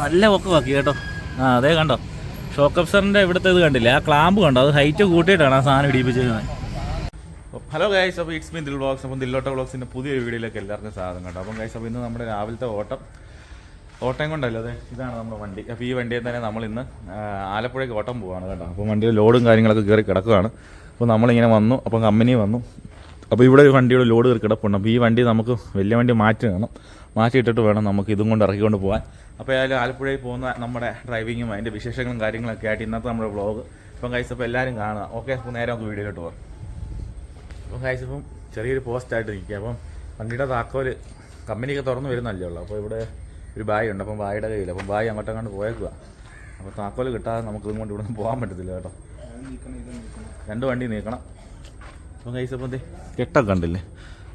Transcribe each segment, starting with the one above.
നല്ല ഒക്കെ കേട്ടോ. ആ അതേ കണ്ടോ. ഷോക്ക് അബ്സറിന്റെ ഇവിടുത്തെ ഇത് കണ്ടില്ലേ? ആ ക്ലാമ്പ് കണ്ടോ? അത് ഹൈറ്റ് കൂട്ടിയിട്ടാണ് ആ സാധനം ഇടിപ്പിച്ചിരുന്നത് ഹലോ ഗൈസ് അപ്പോൾ ഇറ്റ്സ് മീ ദിൽ വ്ളോഗ്സ് അപ്പം ദില്ലോട്ട വ്ളോഗ്സിന്റെ പുതിയൊരു വീഡിയോയിലേക്ക് എല്ലാവർക്കും സ്വാഗതം കണ്ടോ അപ്പം ഗൈസ് അപ്പോൾ ഇന്ന് നമ്മുടെ രാവിലത്തെ ഓട്ടം. ഓട്ടം കൊണ്ടല്ലോ അതെ? ഇതാണ് നമ്മുടെ വണ്ടി. അപ്പോൾ ഈ വണ്ടിയിൽ തന്നെ നമ്മൾ ഇന്ന് ആലപ്പുഴയ്ക്ക് ഓട്ടം പോവാണ് കേട്ടോ. അപ്പോൾ വണ്ടിയിൽ ലോഡും കാര്യങ്ങളൊക്കെ കയറി കിടക്കുകയാണ് അപ്പോൾ നമ്മളിങ്ങനെ വന്നു. അപ്പം കമ്പനി വന്നു. അപ്പോൾ ഇവിടെ ഒരു വണ്ടിയുടെ ലോഡ് കയറി കിടപ്പുണ്ട്. അപ്പോൾ ഈ വണ്ടി നമുക്ക് വലിയ വണ്ടി മാറ്റി വേണം. മാറ്റിയിട്ടിട്ട് വേണം നമുക്ക് ഇതും കൊണ്ട് ഇറക്കിക്കൊണ്ട് പോകാൻ അപ്പോൾ ഏതായാലും ആലപ്പുഴയിൽ പോകുന്ന നമ്മുടെ ഡ്രൈവിങ്ങും അതിന്റെ വിശേഷങ്ങളും കാര്യങ്ങളൊക്കെ ആയിട്ട് ഇന്നത്തെ നമ്മുടെ വ്ളോഗ് ഇപ്പം കഴിച്ച് അപ്പോൾ എല്ലാവരും കാണുക ഓക്കെ അപ്പോൾ നേരെ നമുക്ക് വീഡിയോയിലോട്ട് പോകാം അപ്പം കഴിച്ച് ഇപ്പം ചെറിയൊരു പോസ്റ്റായിട്ട് നിൽക്കുക. അപ്പം വണ്ടിയുടെ താക്കോൽ കമ്പനിയൊക്കെ തുറന്ന് വരുന്നല്ലേ ഉള്ളൂ. അപ്പോൾ ഇവിടെ ഒരു ബായ് ഉണ്ട്. അപ്പം ബായുടെ കയ്യിൽ അപ്പം ബായ് അങ്ങോട്ട് അങ്ങോട്ട് പോയേക്കുക അപ്പോൾ താക്കോൽ കിട്ടാതെ നമുക്ക് കൊണ്ട് ഇവിടെ നിന്ന് പോകാൻ പറ്റത്തില്ല കേട്ടോ. രണ്ട് വണ്ടി നീക്കണം. അപ്പം കൈസപ്പം എന്തേ കെട്ടൊക്കെ ഉണ്ടല്ലേ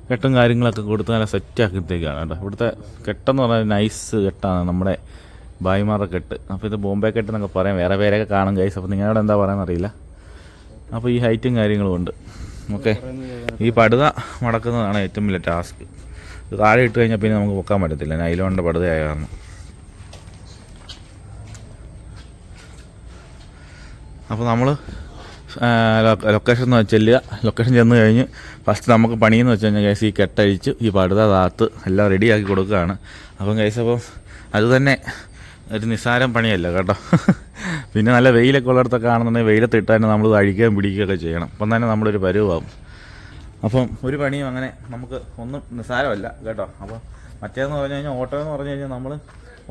കെട്ടും കാര്യങ്ങളൊക്കെ കൊടുത്ത് നല്ല സെറ്റാക്കിത്തേക്കാണ് കേട്ടോ. ഇവിടുത്തെ കെട്ടെന്ന് പറഞ്ഞാൽ നൈസ് കെട്ടാണ് നമ്മുടെ ഭായിമാരുടെ കെട്ട്. അപ്പോൾ ഇത് ബോംബെ കെട്ട് എന്നൊക്കെ പറയാം. വേറെ പേരൊക്കെ കാണും കൈസ് അപ്പോൾ നിങ്ങളുടെ എന്താ പറയാന്ന് അറിയില്ല. അപ്പോൾ ഈ ഹൈറ്റും കാര്യങ്ങളും ഉണ്ട്. ഓക്കെ ഈ പടുത മടക്കുന്നതാണ് ഏറ്റവും വലിയ ടാസ്ക് ഇത് താഴെ ഇട്ട് കഴിഞ്ഞാൽ പിന്നെ നമുക്ക് പൊക്കാൻ പറ്റത്തില്ല. നൈലോണിന്റെ പടുതയായ കാരണം. അപ്പോൾ നമ്മൾ ലൊക്കേഷൻ എന്ന് ചെല്ലുക. ലൊക്കേഷൻ ചെന്ന് കഴിഞ്ഞ് ഫസ്റ്റ് നമുക്ക് പണിയെന്ന് വെച്ച് കഴിഞ്ഞാൽ കേസ് ഈ കെട്ടഴിച്ച് ഈ പടുത താത്ത് എല്ലാം റെഡിയാക്കി കൊടുക്കുകയാണ്. അപ്പം കേസ് അപ്പം അതുതന്നെ ഒരു നിസ്സാരം പണിയല്ല കേട്ടോ. പിന്നെ നല്ല വെയിലൊക്കെ ഉള്ളിടത്തൊക്കെ ആണെന്നുണ്ടെങ്കിൽ വെയിലത്ത് ഇട്ട് തന്നെ നമ്മൾ അഴിക്കുകയും പിടിക്കുകയൊക്കെ ചെയ്യണം. അപ്പം തന്നെ നമ്മളൊരു പരുവാകും അപ്പം ഒരു പണിയും അങ്ങനെ നമുക്ക് ഒന്നും നിസ്സാരമല്ല കേട്ടോ. അപ്പോൾ മറ്റേന്ന് പറഞ്ഞു കഴിഞ്ഞാൽ ഓട്ടോ എന്ന് പറഞ്ഞു കഴിഞ്ഞാൽ നമ്മൾ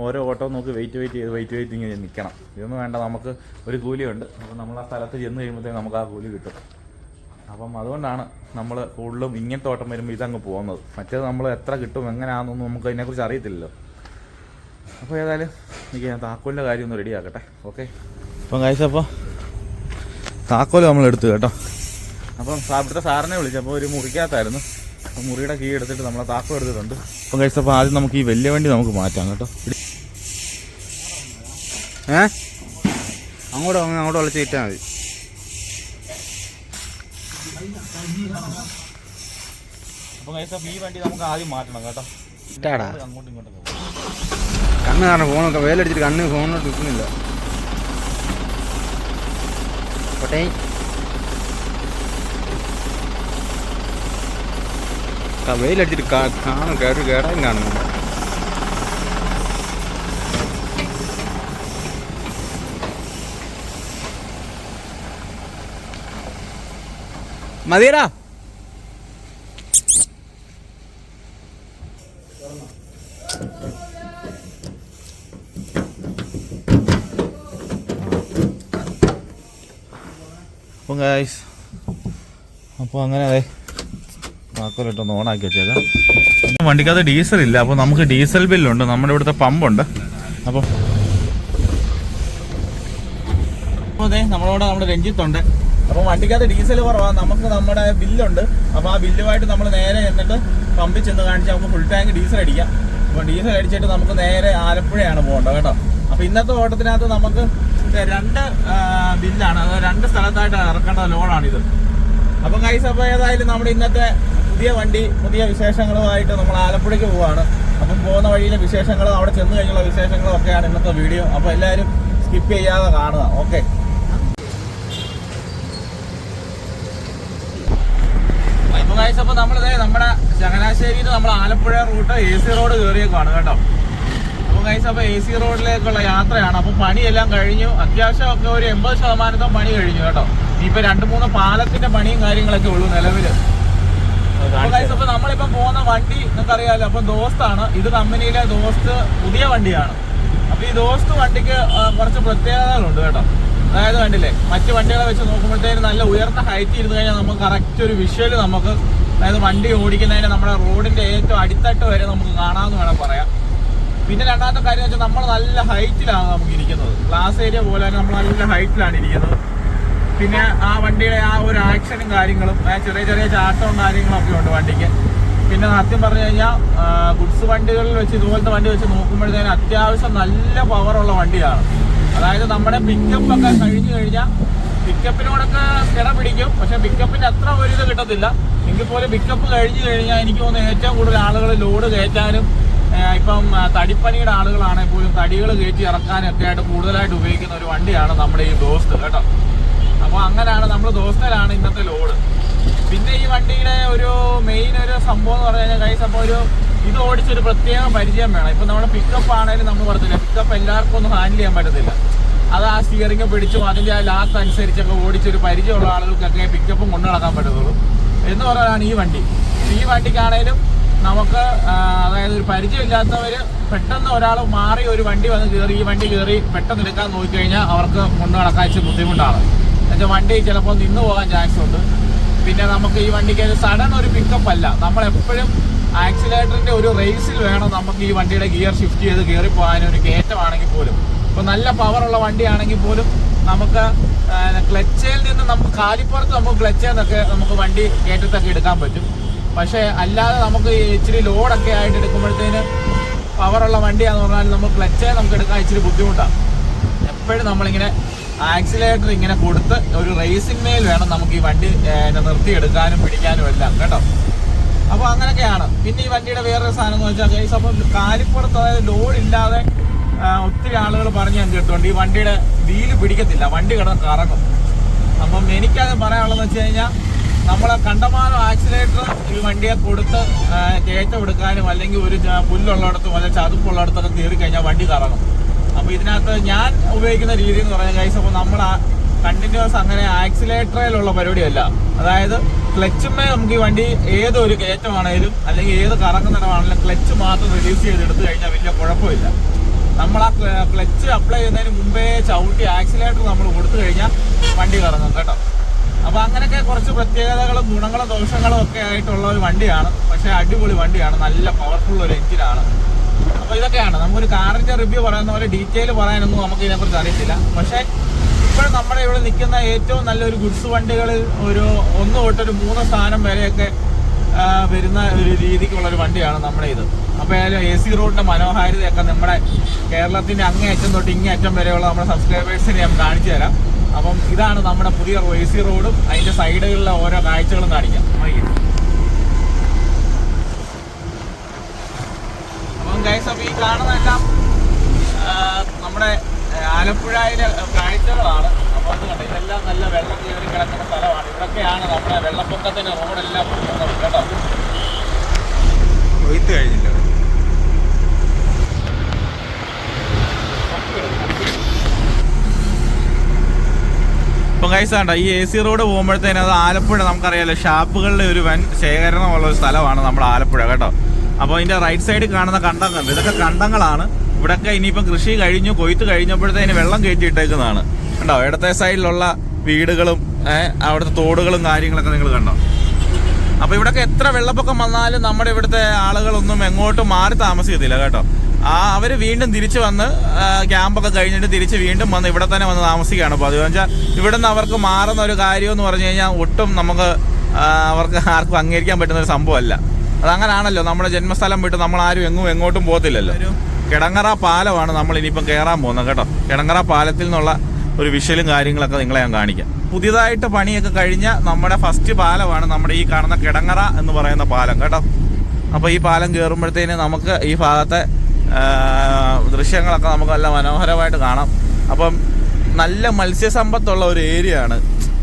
ഓരോ ഓട്ടോ നോക്കി വെയിറ്റ് വെയിറ്റ് ചെയ്ത് വെയിറ്റ് വെയിറ്റ് ഇങ്ങനെ നിൽക്കണം ഇതൊന്നും വേണ്ട നമുക്ക് ഒരു കൂലിയുണ്ട്. അപ്പം നമ്മൾ ആ സ്ഥലത്ത് ചെന്ന് കഴിയുമ്പോഴത്തേക്ക് നമുക്ക് ആ കൂലി കിട്ടും. അപ്പം അതുകൊണ്ടാണ് നമ്മൾ കൂടുതലും ഇങ്ങനത്തെ ഓട്ടം വരുമ്പോൾ ഇതങ്ങ് പോകുന്നത്. മറ്റേത് നമ്മൾ എത്ര കിട്ടും എങ്ങനെയാണെന്നൊന്നും നമുക്ക് അതിനെക്കുറിച്ച് അറിയത്തില്ലല്ലോ. അപ്പോൾ ഏതായാലും എനിക്ക് ഞാൻ താക്കോലിന്റെ കാര്യം ഒന്ന് റെഡിയാക്കട്ടെ. ഓക്കെ അപ്പം കഴിച്ചപ്പോൾ താക്കോൽ നമ്മൾ എടുത്തു കേട്ടോ. അപ്പം അവിടുത്തെ സാറിനെ വിളിച്ചപ്പോൾ ഒരു മുറിക്കകത്തായിരുന്നു. മുറിയുടെ കീ എടുത്തിട്ട് നമ്മൾ താക്കോൽ എടുത്തിട്ടുണ്ട്. അപ്പം കഴിച്ചപ്പോൾ ആദ്യം നമുക്ക് ഈ വലിയ വണ്ടി നമുക്ക് മാറ്റാം കേട്ടോ. ഏ അങ്ങോട്ട് അങ്ങ് അങ്ങോട്ട് വിളിച്ച് കയറ്റാൽ മതി അപ്പം കഴിച്ചപ്പോൾ ഈ വണ്ടി നമുക്ക് ആദ്യം മാറ്റണം കേട്ടോ ഇട്ടാടാ അങ്ങോട്ടും ഇങ്ങോട്ടും പോകും. കണ്ണ് കാരണം ഫോണൊക്കെ വേലടിച്ചിട്ട് കണ്ണ് ഫോണിലോട്ട് നിൽക്കുന്നില്ല കോട്ടെ വെയിലടിച്ചിട്ട് കാ- കാണും കേട്ട് കേടാൻ കാണുന്നില്ല മതിയടാ. അപ്പം ഗായ്സ് അപ്പോൾ അങ്ങനെ അതെ താക്കോലിട്ടൊന്ന് ഓണാക്കി വെച്ചേക്കാം. വണ്ടിക്കകത്ത് ഡീസൽ ഇല്ല അപ്പോൾ നമുക്ക് ഡീസൽ ബില്ലുണ്ട് നമ്മുടെ ഇവിടുത്തെ പമ്പുണ്ട് അപ്പോൾ അതെ നമ്മളോട് നമ്മുടെ രഞ്ജിത്തുണ്ട്. അപ്പോൾ വണ്ടിക്കകത്ത് ഡീസൽ കുറവാണ് നമുക്ക് നമ്മുടെ ബില്ലുണ്ട്. അപ്പോൾ ആ ബില്ലുമായിട്ട് നമ്മൾ നേരെ എന്നിട്ട് പമ്പിൽ ചെന്ന് കാണിച്ച് നമുക്ക് ഫുൾ ടാങ്ക് ഡീസൽ അടിക്കാം. അപ്പോൾ ഡീസൽ അടിച്ചിട്ട് നമുക്ക് നേരെ ആലപ്പുഴയാണ് പോകേണ്ടത് കേട്ടോ. അപ്പോൾ ഇന്നത്തെ ഓട്ടത്തിനകത്ത് നമുക്ക് രണ്ട് ബില്ലാണ്. രണ്ട് സ്ഥലത്തായിട്ട് ഇറക്കേണ്ട ലോണാണിത് അപ്പം കൈസ് അപ്പോൾ ഏതായാലും നമ്മുടെ ഇന്നത്തെ പുതിയ വണ്ടി പുതിയ വിശേഷങ്ങളുമായിട്ട് നമ്മൾ ആലപ്പുഴയ്ക്ക് പോവാണ്. അപ്പം പോകുന്ന വഴിയിലെ വിശേഷങ്ങളും അവിടെ ചെന്ന് കഴിഞ്ഞുള്ള വിശേഷങ്ങളും ഒക്കെയാണ് ഇന്നത്തെ വീഡിയോ. അപ്പോൾ എല്ലാവരും സ്കിപ്പ് ചെയ്യാതെ കാണുക. ഓക്കെ ഇപ്പം അപ്പൊ അപ്പോൾ നമ്മളിതേ നമ്മുടെ ചങ്ങനാശ്ശേരിയിൽ നമ്മൾ Alappuzha route A C road കയറിയേക്കാണ് കേട്ടോ. അപ്പോൾ ഗൈസ് അപ്പോൾ എ സി റോഡിലേക്കുള്ള യാത്രയാണ്. അപ്പോൾ പണിയെല്ലാം കഴിഞ്ഞു. അത്യാവശ്യം ഒക്കെ ഒരു എൺപത് ശതമാനത്തോളം പണി കഴിഞ്ഞു കേട്ടോ. ഇനിയിപ്പോൾ രണ്ട് മൂന്ന് പാലത്തിന്റെ പണിയും കാര്യങ്ങളൊക്കെ ഉള്ളൂ നിലവിൽ അപ്പൊ നമ്മളിപ്പോ പോകുന്ന വണ്ടി നിങ്ങൾക്ക് അറിയാലോ അപ്പൊ ദോസ്താണ്. ഇത് കമ്പനിയിലെ ദോസ്ത് പുതിയ വണ്ടിയാണ്. അപ്പൊ ഈ ദോസ്ത് വണ്ടിക്ക് കുറച്ച് പ്രത്യേകതകളുണ്ട് കേട്ടോ. അതായത് കണ്ടില്ലേ മറ്റു വണ്ടികളെ വെച്ച് നോക്കുമ്പോഴത്തേന് നല്ല ഉയർന്ന ഹൈറ്റ് ഇരുന്ന് കഴിഞ്ഞാൽ നമുക്ക് കറക്റ്റ് ഒരു വിഷ്വൽ നമുക്ക് അതായത് വണ്ടി ഓടിക്കുന്നതിന് നമ്മുടെ റോഡിന്റെ ഏറ്റവും അടിത്തട്ട് വരെ നമുക്ക് കാണാമെന്ന് വേണം പറയാം. പിന്നെ രണ്ടാമത്തെ കാര്യം വെച്ചാൽ നമ്മൾ നല്ല ഹൈറ്റിലാണ് നമുക്ക് ഇരിക്കുന്നത്. ക്ലാസ് ഏരിയ പോലെ നമ്മൾ നല്ല ഹൈറ്റിലാണ് ഇരിക്കുന്നത്. പിന്നെ ആ വണ്ടിയുടെ ആ ഒരു ആക്ഷനും കാര്യങ്ങളും ചെറിയ ചെറിയ ചാട്ടവും കാര്യങ്ങളും ഒക്കെ ഉണ്ട് വണ്ടിക്ക്. പിന്നെ സത്യം പറഞ്ഞു കഴിഞ്ഞാൽ ഗുഡ്സ് വണ്ടികളിൽ വെച്ച് ഇതുപോലത്തെ വണ്ടി വെച്ച് നോക്കുമ്പോഴത്തേന് അത്യാവശ്യം നല്ല പവറുള്ള വണ്ടിയാണ്. അതായത് നമ്മുടെ പിക്കപ്പ് ഒക്കെ കഴിഞ്ഞു കഴിഞ്ഞാൽ പിക്കപ്പിനോടൊക്കെ കിട പിടിക്കും പക്ഷെ പിക്കപ്പിന്റെ അത്ര ഒരു ഇത് കിട്ടത്തില്ല. എങ്കിൽ പോലും പിക്കപ്പ് കഴിഞ്ഞു കഴിഞ്ഞാൽ എനിക്ക് തോന്നുന്നു ഏറ്റവും കൂടുതൽ ആളുകൾ ലോഡ് കയറ്റാനും ഇപ്പം തടിപ്പണിയുടെ ആളുകളാണെങ്കിൽ പോലും തടികൾ കയറ്റി ഇറക്കാനൊക്കെ ആയിട്ട് കൂടുതലായിട്ട് ഉപയോഗിക്കുന്ന ഒരു വണ്ടിയാണ് നമ്മുടെ ഈ ദോസ്ത് കേട്ടോ. അപ്പോൾ അങ്ങനെയാണ് നമ്മൾ ദോസ്തയിലാണ് ഇന്നത്തെ ലോഡ്. പിന്നെ ഈ വണ്ടിയുടെ ഒരു മെയിൻ ഒരു സംഭവം എന്ന് പറഞ്ഞു കഴിഞ്ഞാൽ കൈസ് അപ്പോൾ ഒരു ഇത് ഓടിച്ചൊരു പ്രത്യേക പരിചയം വേണം. ഇപ്പം നമ്മുടെ പിക്കപ്പ് ആണെങ്കിലും നമ്മൾ പറഞ്ഞില്ല പിക്കപ്പ് എല്ലാവർക്കും ഒന്നും ഹാൻഡിൽ ചെയ്യാൻ പറ്റത്തില്ല. അത് ആ സ്റ്റിയറിംഗ് പിടിച്ചും അതിന്റെ ആ ലാത്ത് അനുസരിച്ചൊക്കെ ഓടിച്ചൊരു പരിചയമുള്ള ആളുകൾക്കൊക്കെ പിക്കപ്പും കൊണ്ടു നടക്കാൻ പറ്റത്തുള്ളൂ. എന്ന് പറയാനാണ് ഈ വണ്ടി. ഈ വണ്ടിക്കാണേലും നമുക്ക് അതായത് ഒരു പരിചയമില്ലാത്തവർ പെട്ടെന്ന് ഒരാൾ മാറി ഒരു വണ്ടി വന്ന് കയറി ഈ വണ്ടി കയറി പെട്ടെന്ന് എടുക്കാൻ നോക്കിക്കഴിഞ്ഞാൽ അവർക്ക് കൊണ്ടു ഇച്ചിരി ബുദ്ധിമുട്ടാണ്. എന്നുവെച്ചാൽ വണ്ടി ചിലപ്പോൾ നിന്ന് പോകാൻ ചാൻസ് ഉണ്ട്. പിന്നെ നമുക്ക് ഈ വണ്ടിക്ക് സഡൻ ഒരു പിക്കപ്പ് അല്ല. നമ്മൾ എപ്പോഴും ഒരു റേസിൽ വേണം നമുക്ക് ഈ വണ്ടിയുടെ ഗിയർ ഷിഫ്റ്റ് ചെയ്ത് കയറി പോകാൻ ഒരു കയറ്റമാണെങ്കിൽ പോലും. ഇപ്പോൾ നല്ല പവറുള്ള വണ്ടിയാണെങ്കിൽ പോലും നമുക്ക് ക്ലച്ചയിൽ നിന്ന് നമുക്ക് കാലിപ്പുറത്ത് നമുക്ക് ക്ലച്ചിൽ നിന്നൊക്കെ നമുക്ക് വണ്ടി കയറ്റത്തൊക്കെ എടുക്കാൻ പറ്റും. പക്ഷേ അല്ലാതെ നമുക്ക് ഇച്ചിരി ലോഡൊക്കെ ആയിട്ട് എടുക്കുമ്പോഴത്തേന് പവറുള്ള വണ്ടിയാന്ന് പറഞ്ഞാൽ നമുക്ക് ക്ലച്ചേ നമുക്ക് എടുക്കാൻ ഇച്ചിരി ബുദ്ധിമുട്ടാണ് എപ്പോഴും നമ്മളിങ്ങനെ ആക്സിലേറ്റർ ഇങ്ങനെ കൊടുത്ത് ഒരു റേസിംഗ് മേൽ വേണം നമുക്ക് ഈ വണ്ടി നിർത്തി നിർത്തിയെടുക്കാനും പിടിക്കാനും എല്ലാം കേട്ടോ. അപ്പോൾ അങ്ങനെയൊക്കെയാണ്. പിന്നെ ഈ വണ്ടിയുടെ വേറൊരു സാധനം എന്ന് വെച്ചാൽ ഈ അപ്പം കാലിപ്പുറത്ത് അതായത് ലോഡ് ഇല്ലാതെ ഒത്തിരി ആളുകൾ പറഞ്ഞു ഞാൻ കേട്ടോണ്ട് ഈ വണ്ടിയുടെ വീൽ പിടിക്കത്തില്ല. വണ്ടി കിടന്ന് കറങ്ങും. അപ്പം എനിക്കത് പറയാനുള്ളതെന്ന് വെച്ച് കഴിഞ്ഞാൽ നമ്മൾ കണ്ടമാനം ആക്സിലേറ്റർ ഈ വണ്ടിയെ കൊടുത്ത് കയറ്റം എടുക്കാനും അല്ലെങ്കിൽ ഒരു പുല്ലുള്ളിടത്തും അല്ലെങ്കിൽ ചതുപ്പുള്ളിടത്തൊക്കെ കയറി കഴിഞ്ഞാൽ വണ്ടി കറങ്ങും. അപ്പോൾ ഇതിനകത്ത് ഞാൻ ഉപയോഗിക്കുന്ന രീതി എന്ന് പറഞ്ഞാൽ കൈസ് അപ്പോൾ നമ്മൾ കണ്ടിന്യൂസ് അങ്ങനെ ആക്സിലേറ്ററിലുള്ള പരിപാടിയല്ല. അതായത് ക്ലച്ചുമേ നമുക്ക് ഈ വണ്ടി ഏതൊരു കയറ്റമാണേലും അല്ലെങ്കിൽ ഏത് കറങ്ങുന്നിടമാണെങ്കിലും ക്ലച്ച് മാത്രം റിലീസ് ചെയ്ത് എടുത്തു കഴിഞ്ഞാൽ വലിയ കുഴപ്പമില്ല. നമ്മൾ ആ ക്ലച്ച് അപ്ലൈ ചെയ്യുന്നതിന് മുമ്പേ ചവിട്ടി ആക്സിലേറ്റർ നമ്മൾ കൊടുത്തു കഴിഞ്ഞാൽ വണ്ടി കറങ്ങും കേട്ടോ. അപ്പൊ അങ്ങനെയൊക്കെ കുറച്ച് പ്രത്യേകതകളും ഗുണങ്ങളും ദോഷങ്ങളും ഒക്കെ ആയിട്ടുള്ള ഒരു വണ്ടിയാണ്. പക്ഷേ അടിപൊളി വണ്ടിയാണ്. നല്ല പവർഫുൾ ഒരു എഞ്ചിനാണ് അപ്പൊ ഇതൊക്കെയാണ്. നമുക്കൊരു കാറിന്റെ റിവ്യൂ പറയുന്ന പോലെ ഡീറ്റെയിൽ പറയാനൊന്നും നമുക്ക് ഇതിനെക്കുറിച്ച് അറിയത്തില്ല. പക്ഷേ ഇപ്പോൾ നമ്മുടെ ഇവിടെ നിൽക്കുന്ന ഏറ്റവും നല്ലൊരു ഗുഡ്സ് വണ്ടികളിൽ ഒരു ഒന്ന് തൊട്ടൊരു മൂന്ന് സ്ഥാനം വരെയൊക്കെ വരുന്ന ഒരു രീതിക്കുള്ള ഒരു വണ്ടിയാണ് നമ്മുടെ ഇത്. അപ്പോൾ ഏതായാലും എ സി റോഡിന്റെ മനോഹാരിതയൊക്കെ നമ്മുടെ കേരളത്തിന്റെ അങ്ങേയറ്റം തൊട്ട് ഇങ്ങേയറ്റം വരെയുള്ള നമ്മുടെ സബ്സ്ക്രൈബേഴ്സിനെ ഞാൻ കാണിച്ചു തരാം. അപ്പം ഇതാണ് നമ്മുടെ പുതിയ എ സി റോഡും അതിന്റെ സൈഡുകളിലെ ഓരോ കാഴ്ചകളും കാണിക്കാം. അപ്പം ഈ കാണുന്നതെല്ലാം നമ്മുടെ ആലപ്പുഴയിലെ കാഴ്ചകളാണ്. അത് ഇതെല്ലാം നല്ല വെള്ളം കയറി കിടക്കുന്ന സ്ഥലമാണ്. ഇവിടൊക്കെയാണ് നമ്മുടെ വെള്ളപ്പൊക്കത്തിന് റോഡെല്ലാം പോകുന്നത് കേട്ടോ. കൊയ്ത്ത് കഴിഞ്ഞില്ല. ഇപ്പം ഈ എ സി റോഡ് പോകുമ്പോഴത്തേന് അത് ആലപ്പുഴ നമുക്കറിയാലോ ഷാപ്പുകളുടെ ഒരു വൻ ശേഖരണമുള്ള ഒരു സ്ഥലമാണ് നമ്മുടെ ആലപ്പുഴ കേട്ടോ. അപ്പോൾ ഇതിന്റെ റൈറ്റ് സൈഡിൽ കാണുന്ന കണ്ടങ്ങൾ ഇതൊക്കെ കണ്ടങ്ങളാണ്. ഇവിടൊക്കെ ഇനിയിപ്പം കൃഷി കഴിഞ്ഞു കൊയ്ത്ത് കഴിഞ്ഞപ്പോഴത്തേന് വെള്ളം കയറ്റിയിട്ടേക്കുന്നതാണ്. കണ്ടോ ഇടത്തെ സൈഡിലുള്ള വീടുകളും അവിടുത്തെ തോടുകളും കാര്യങ്ങളൊക്കെ നിങ്ങൾ കണ്ടോ? അപ്പോൾ ഇവിടൊക്കെ എത്ര വെള്ളപ്പൊക്കം വന്നാലും നമ്മുടെ ഇവിടുത്തെ ആളുകളൊന്നും എങ്ങോട്ടും മാറി താമസിക്കത്തില്ല കേട്ടോ. ആ അവർ വീണ്ടും തിരിച്ചു വന്ന് ക്യാമ്പൊക്കെ കഴിഞ്ഞിട്ട് തിരിച്ച് വീണ്ടും വന്ന് ഇവിടെ തന്നെ വന്ന് താമസിക്കുകയാണ്. അപ്പോൾ അതുകൊണ്ട് ഇവിടെ നിന്ന് അവർക്ക് മാറുന്ന ഒരു കാര്യം എന്ന് പറഞ്ഞു കഴിഞ്ഞാൽ ഒട്ടും നമുക്ക് അവർക്ക് ആർക്കും അംഗീകരിക്കാൻ പറ്റുന്ന ഒരു സംഭവമല്ല. അതങ്ങനാണല്ലോ. നമ്മുടെ ജന്മസ്ഥലം വിട്ട് നമ്മൾ ആരും എങ്ങും എങ്ങോട്ടും പോകത്തില്ലല്ലോ. കിടങ്ങറ പാലമാണ് നമ്മൾ ഇനിയിപ്പം കയറാൻ പോകുന്നത് കേട്ടോ. കിടങ്ങറ പാലത്തിൽ നിന്നുള്ള ഒരു വിഷലും കാര്യങ്ങളൊക്കെ നിങ്ങളെ ഞാൻ കാണിക്കാം. പുതിയതായിട്ട് പണിയൊക്കെ കഴിഞ്ഞ നമ്മുടെ ഫസ്റ്റ് പാലമാണ് നമ്മുടെ ഈ കാണുന്ന കിടങ്ങറ എന്ന് പറയുന്ന പാലം കേട്ടോ. അപ്പോൾ ഈ പാലം കയറുമ്പോഴത്തേന് നമുക്ക് ഈ ഭാഗത്തെ ദൃശ്യങ്ങളൊക്കെ നമുക്ക് നല്ല മനോഹരമായിട്ട് കാണാം. അപ്പം നല്ല മത്സ്യസമ്പത്തുള്ള ഒരു ഏരിയ ആണ്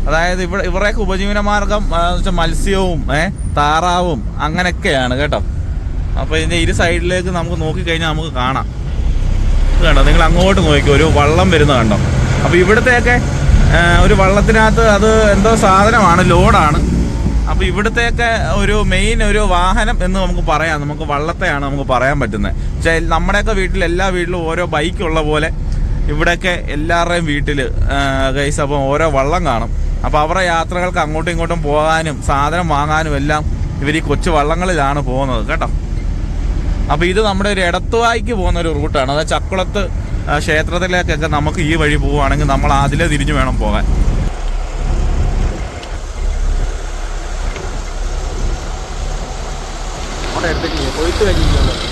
അതായത് ഇവിടെ ഇവരുടെയൊക്കെ ഉപജീവന മാർഗം മത്സ്യവും ഏഹ് താറാവും അങ്ങനെയൊക്കെയാണ് കേട്ടോ. അപ്പോൾ ഇതിന്റെ ഇരു സൈഡിലേക്ക് നമുക്ക് നോക്കിക്കഴിഞ്ഞാൽ നമുക്ക് കാണാം. കണ്ടോ? നിങ്ങൾ അങ്ങോട്ട് നോക്കിക്കോ ഒരു വള്ളം വരുന്ന കണ്ടോ? അപ്പോൾ ഇവിടത്തെയൊക്കെ ഒരു വള്ളത്തിനകത്ത് അത് എന്തോ സാധനമാണ് ലോഡാണ്. അപ്പോൾ ഇവിടത്തെയൊക്കെ ഒരു മെയിൻ ഒരു വാഹനം എന്ന് നമുക്ക് പറയാം. നമുക്ക് വള്ളത്തെയാണ് നമുക്ക് പറയാൻ പറ്റുന്നത്. പക്ഷേ നമ്മുടെയൊക്കെ വീട്ടിൽ എല്ലാ വീട്ടിലും ഓരോ ബൈക്കുള്ള പോലെ ഇവിടെയൊക്കെ എല്ലാവരുടെയും വീട്ടിൽ ഗൈസ് അപ്പം ഓരോ വള്ളം കാണും. അപ്പോൾ അവരുടെ യാത്രകൾക്ക് അങ്ങോട്ടും ഇങ്ങോട്ടും പോകാനും സാധനം വാങ്ങാനും എല്ലാം ഇവർ ഈ കൊച്ചു വള്ളങ്ങളിലാണ് പോകുന്നത് കേട്ടോ. അപ്പോൾ ഇത് നമ്മുടെ ഒരു ഇടത്തുവായിക്ക് പോകുന്ന ഒരു റൂട്ടാണ്. അതായത് ചക്കുളത്ത് ക്ഷേത്രത്തിലേക്കൊക്കെ നമുക്ക് ഈ വഴി പോവുകയാണെങ്കിൽ നമ്മൾ അതിലെ തിരിഞ്ഞു വേണം പോകാൻ. പോയിട്ട് എടുത്തിട്ടില്ല